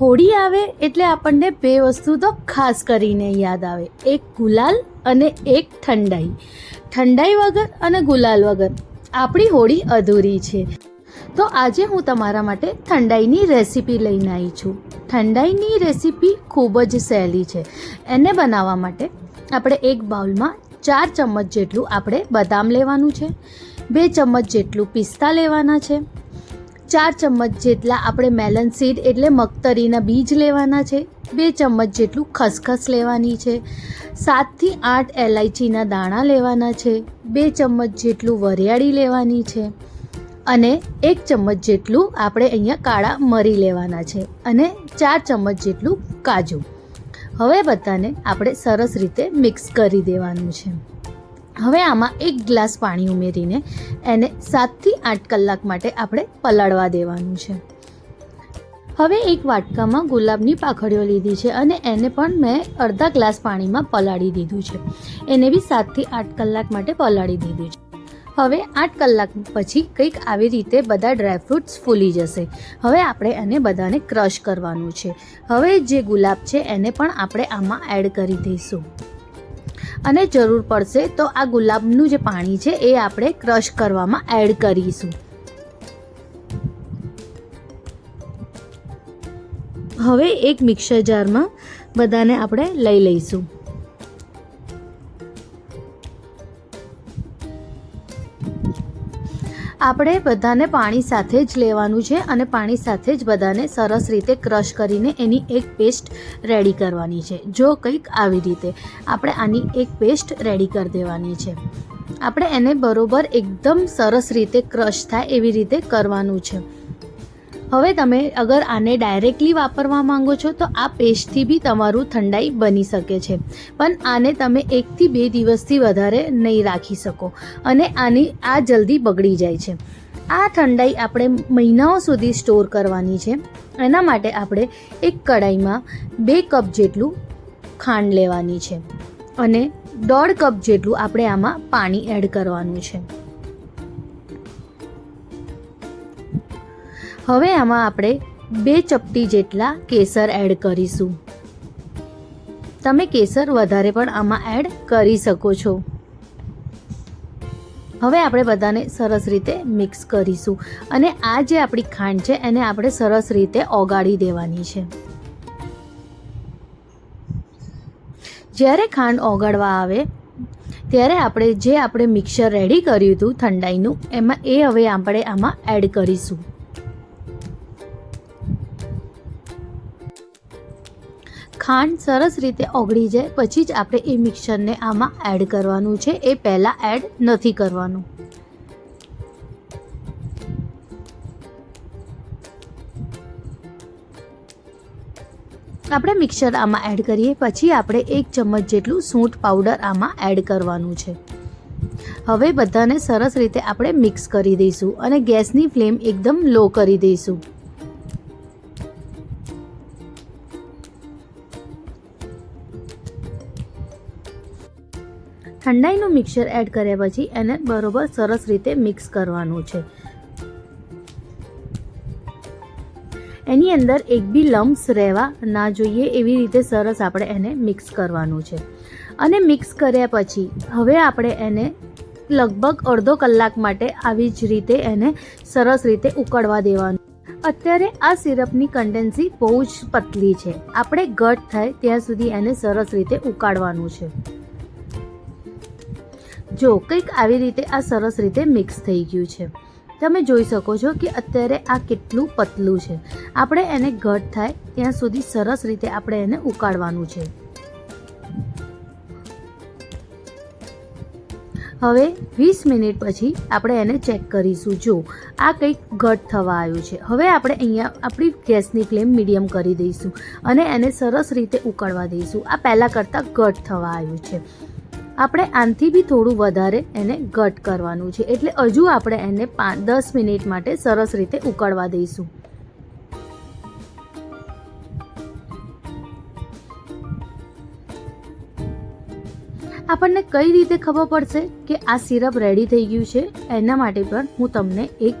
હોળી આવે એટલે આપણને બે વસ્તુ તો ખાસ કરીને યાદ આવે. એક ગુલાલ અને એક ઠંડાઈ. ઠંડાઈ વગર અને ગુલાલ વગર. આપણી હોળી અધૂરી છે. તો આજે હું તમારા માટે ઠંડાઈની રેસીપી લઈને આવી છું. ઠંડાઈની રેસીપી ખૂબ જ સહેલી છે. એને બનાવવા માટે આપણે એક બાઉલમાં ચાર ચમચ જેટલું આપણે બદામ લેવાનું છે. બે ચમચ જેટલું પિસ્તા લેવાના છે. ચાર ચમચ જેટલા આપણે મેલન સીડ એટલે મગતરીના બીજ લેવાના છે. બે ચમચ જેટલું ખસખસ લેવાની છે. સાતથી આઠ એલાયચીના દાણા લેવાના છે. બે ચમચ જેટલું વરિયાળી લેવાની છે. અને એક ચમચ જેટલું આપણે અહીંયા કાળા મરી લેવાના છે. અને ચાર ચમચ જેટલું કાજુ. હવે બધાને આપણે સરસ રીતે મિક્સ કરી દેવાનું છે. હવે આમાં એક ગ્લાસ પાણી ઉમેરીને એને સાતથી આઠ કલાક માટે આપણે પલાળવા દેવાનું છે. હવે એક વાટકામાં ગુલાબની પાખડીઓ લીધી છે અને એને પણ મેં અડધા ગ્લાસ પાણીમાં પલાળી દીધું છે. એને બી સાતથી આઠ કલાક માટે પલાળી દીધું છે. હવે આઠ કલાક પછી કંઈક આવી રીતે બધા ડ્રાયફ્રૂટ્સ ફૂલી જશે. હવે આપણે એને બધાને ક્રશ કરવાનું છે. હવે જે ગુલાબ છે એને પણ આપણે આમાં એડ કરી દઈશું. અને જરૂર પડશે તો આ ગુલાબનું જે પાણી છે એ આપણે ક્રશ કરવામાં એડ કરીશું. હવે એક મિક્સર જારમાં બધાને આપણે લઈ લઈશું. આપણે બધાને પાણી સાથે જ લેવાનું છે અને પાણી સાથે જ બધાને સરસ રીતે ક્રશ કરીને એની એક પેસ્ટ રેડી કરવાની છે. જો કંઈક આવી રીતે આપણે આની એક પેસ્ટ રેડી કરી દેવાની છે. આપણે એને બરોબર એકદમ સરસ રીતે ક્રશ થાય એવી રીતે કરવાનું છે. હવે તમે અગર આને ડાયરેક્ટલી વાપરવા માંગો છો, તો આ પેસ્ટથી બી તમારું ઠંડાઈ બની શકે છે. પણ આને તમે એકથી બે દિવસથી વધારે નહીં રાખી શકો અને આની આ જલ્દી બગડી જાય છે. આ ઠંડાઈ આપણે મહિનાઓ સુધી સ્ટોર કરવાની છે. એના માટે આપણે એક કડાઈમાં બે કપ જેટલું ખાંડ લેવાની છે અને દોઢ કપ જેટલું આપણે આમાં પાણી એડ કરવાનું છે. હવે આમાં આપણે બે ચપટી જેટલા કેસર એડ કરીશું. તમે કેસર વધારે પણ આમાં એડ કરી શકો છો. હવે આપણે બધાને સરસ રીતે મિક્સ કરીશું અને આ જે આપણી ખાંડ છે એને આપણે સરસ રીતે ઓગાળી દેવાની છે. જ્યારે ખાંડ ઓગાળવા આવે, ત્યારે આપણે જે આપણે મિક્સર રેડી કર્યું હતું ઠંડાઈનું, એમાં એ હવે આપણે આમાં એડ કરીશું. ખાંડ સરસ રીતે ઓગળી જાય, પછી જ આપણે એ મિક્સરને આમાં એડ કરવાનું છે. એ પહેલાં એડ નથી કરવાનું. આપણે મિક્સર આમાં એડ કરીએ, પછી આપણે એક ચમચ જેટલું સૂંઠ પાવડર આમાં એડ કરવાનું છે. હવે બધાને સરસ રીતે આપણે મિક્સ કરી દઈશું અને ગેસની ફ્લેમ એકદમ લો કરી દઈશું. ઠંડાઈનું મિક્સર એડ કર્યા પછી એને બરોબર સરસ રીતે મિક્સ કરવાનું છે. એની અંદર એક બી લમ્સ રહેવા ના જોઈએ એવી રીતે સરસ આપણે એને મિક્સ કરવાનું છે. અને મિક્સ કર્યા પછી હવે આપણે એને લગભગ અડધો કલાક માટે આવી જ રીતે એને સરસ રીતે ઉકળવા દેવાનું. અત્યારે આ સિરપની કન્ડેન્સી બહુ જ પતલી છે. આપણે ઘટ થાય ત્યાં સુધી એને સરસ રીતે ઉકાળવાનું છે. જો કંઈક આવી રીતે આ સરસ રીતે મિક્સ થઈ ગયું છે. તમે જોઈ શકો છો કે અત્યારે આ કેટલું પતલું છે. આપણે એને ઘટ થાય ત્યાં સુધી સરસ રીતે આપણે એને ઉકાળવાનું છે. હવે વીસ મિનિટ પછી આપણે એને ચેક કરીશું. જો આ કંઈક ઘટ થવા આવ્યું છે. હવે આપણે અહીંયા આપણી ગેસની ફ્લેમ મીડિયમ કરી દઈશું અને એને સરસ રીતે ઉકળવા દઈશું. આ પહેલાં કરતાં ઘટ થવા આવ્યું છે. આપણે આનાથી બી થોડું વધારે એને ઘટ કરવાનું છે. એટલે હજુ આપણે એને પાંચ દસ મિનિટ માટે સરસ રીતે ઉકળવા દઈશું. આપણને કઈ રીતે ખબર પડશે કે આ સિરપ રેડી થઈ ગયું છે? એના માટે પણ હું તમને એક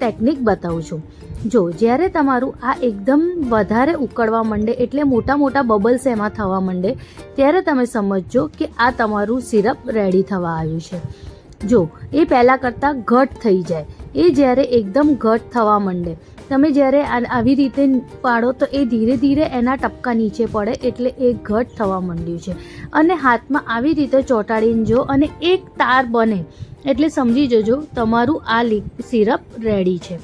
ટેકનિક બતાવું છું. જો, જ્યારે તમારું આ એકદમ વધારે ઉકળવા માંડે એટલે મોટા મોટા બબલ્સ એમાં થવા માંડે, ત્યારે તમે સમજજો કે આ તમારું સિરપ રેડી થવા આવ્યું છે. જો, એ પહેલાં કરતાં ઘટ થઈ જાય. એ જ્યારે એકદમ ઘટ થવા માંડે, તમે જ્યારે આવી રીતે પાડો તો એ ધીરે ધીરે એના ટપકા નીચે પડે એટલે એ ઘટ થવા માંડ્યું છે. અને હાથમાં આવી રીતે ચોંટાડીને જો અને એક તાર બને, એટલે સમજી જજો તમારું આ સિરપ રેડી છે.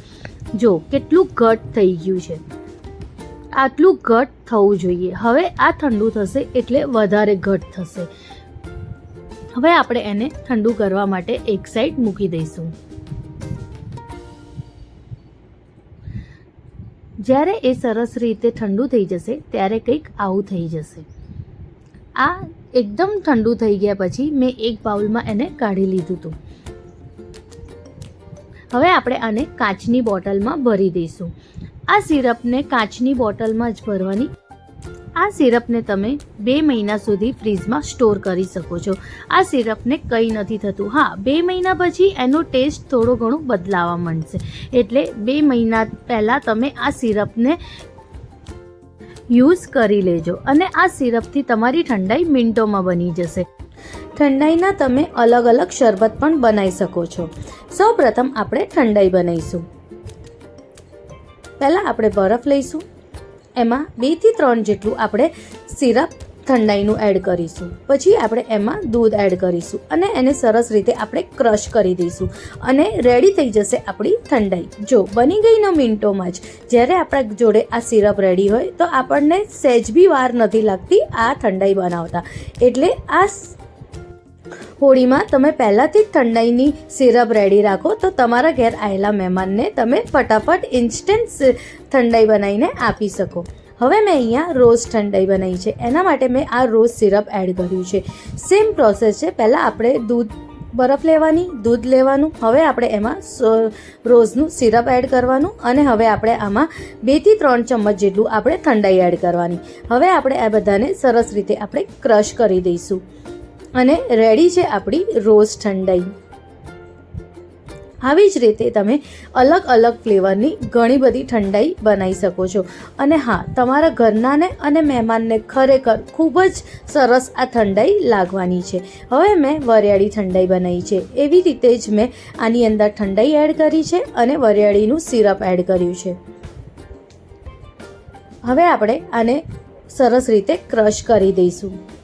જો, કેટલું ઘટ થઈ ગયું છે. આટલું ઘટ થવું જોઈએ. હવે આ ઠંડુ થશે એટલે વધારે ઘટ થશે. હવે આપણે એને ઠંડુ કરવા માટે એક સાઈડ મૂકી દઈશું. જ્યારે એ સરસ રીતે ઠંડુ થઈ જશે, ત્યારે કંઈક આવું થઈ જશે. આ એકદમ ઠંડુ થઈ ગયા પછી મેં એક બાઉલમાં એને કાઢી લીધું હતું. હવે આપણે આને કાચની બોટલમાં ભરી દઈશું. આ સિરપને કાચની બોટલમાં જ ભરવાની. આ સિરપને તમે બે મહિના સુધી ફ્રીજમાં સ્ટોર કરી શકો છો. આ સિરપને કંઈ નથી થતું. હા, બે મહિના પછી એનો ટેસ્ટ થોડો ઘણો બદલાવા માંડશે. એટલે બે મહિના પહેલાં તમે આ સિરપને યુઝ કરી લેજો. અને આ સિરપથી તમારી ઠંડાઈ મિનિટોમાં બની જશે. ઠંડાઈના તમે અલગ અલગ શરબત પણ બનાવી શકો છો. સૌપ્રથમ આપણે ઠંડાઈ બનાવીશું પહેલાં આપણે બરફ લઈશું. એમાં બેથી ત્રણ જેટલું આપણે સિરપ ઠંડાઈનું એડ કરીશું. પછી આપણે એમાં દૂધ એડ કરીશું અને એને સરસ રીતે આપણે ક્રશ કરી દઈશું અને રેડી થઈ જશે આપણી ઠંડાઈ. જો બની ગઈ ન મિનિટોમાં જ જ્યારે આપણા જોડે આ સિરપ રેડી હોય તો આપણને સહેજ બી વાર નથી લાગતી આ ઠંડાઈ બનાવતા. એટલે આ સ- હોળીમાં તમે પહેલાંથી જ ઠંડાઈની સિરપ રેડી રાખો, તો તમારા ઘેર આવેલા મહેમાનને તમે ફટાફટ ઇન્સ્ટન્ટ ઠંડાઈ બનાવીને આપી શકો. હવે મેં અહીંયા રોઝ ઠંડાઈ બનાવી છે. એના માટે મેં આ રોઝ સિરપ એડ કર્યું છે. સેમ પ્રોસેસ છે. પહેલાં આપણે દૂધ બરફ લેવાની, દૂધ લેવાનું, હવે આપણે એમાં રોઝનું સિરપ એડ કરવાનું અને હવે આપણે આમાં બેથી ત્રણ ચમચ જેટલું આપણે ઠંડાઈ એડ કરવાની. હવે આપણે આ બધાને સરસ રીતે આપણે ક્રશ કરી દઈશું. અને રેડી છે આપણી રોઝ ઠંડાઈ. આવી જ રીતે તમે અલગ અલગ ફ્લેવરની ઘણી બધી ઠંડાઈ બનાવી શકો છો. અને હા, તમારા ઘરનાને અને મહેમાનને ખરેખર ખૂબ જ સરસ આ ઠંડાઈ લાગવાની છે. હવે મેં વરિયાળી ઠંડાઈ બનાવી છે. એવી રીતે જ મેં આની અંદર ઠંડાઈ એડ કરી છે અને વરિયાળીનું સિરપ એડ કર્યું છે. હવે આપણે આને સરસ રીતે ક્રશ કરી દઈશું.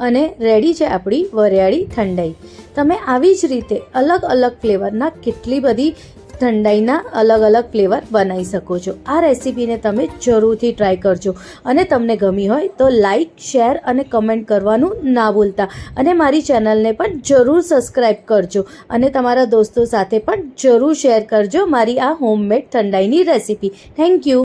અને રેડી છે આપણી વરિયાળી ઠંડાઈ. તમે આવી જ રીતે અલગ અલગ ફ્લેવરના કેટલી બધી ઠંડાઈના અલગ અલગ ફ્લેવર બનાવી શકો છો. આ રેસીપીને તમે જરૂરથી ટ્રાય કરજો. અને તમને ગમી હોય તો લાઇક શેર અને કમેન્ટ કરવાનું ના ભૂલતા. અને મારી ચેનલને પણ જરૂર સબસ્ક્રાઈબ કરજો. અને તમારા દોસ્તો સાથે પણ જરૂર શેર કરજો મારી આ હોમમેડ ઠંડાઈની રેસીપી. Thank you.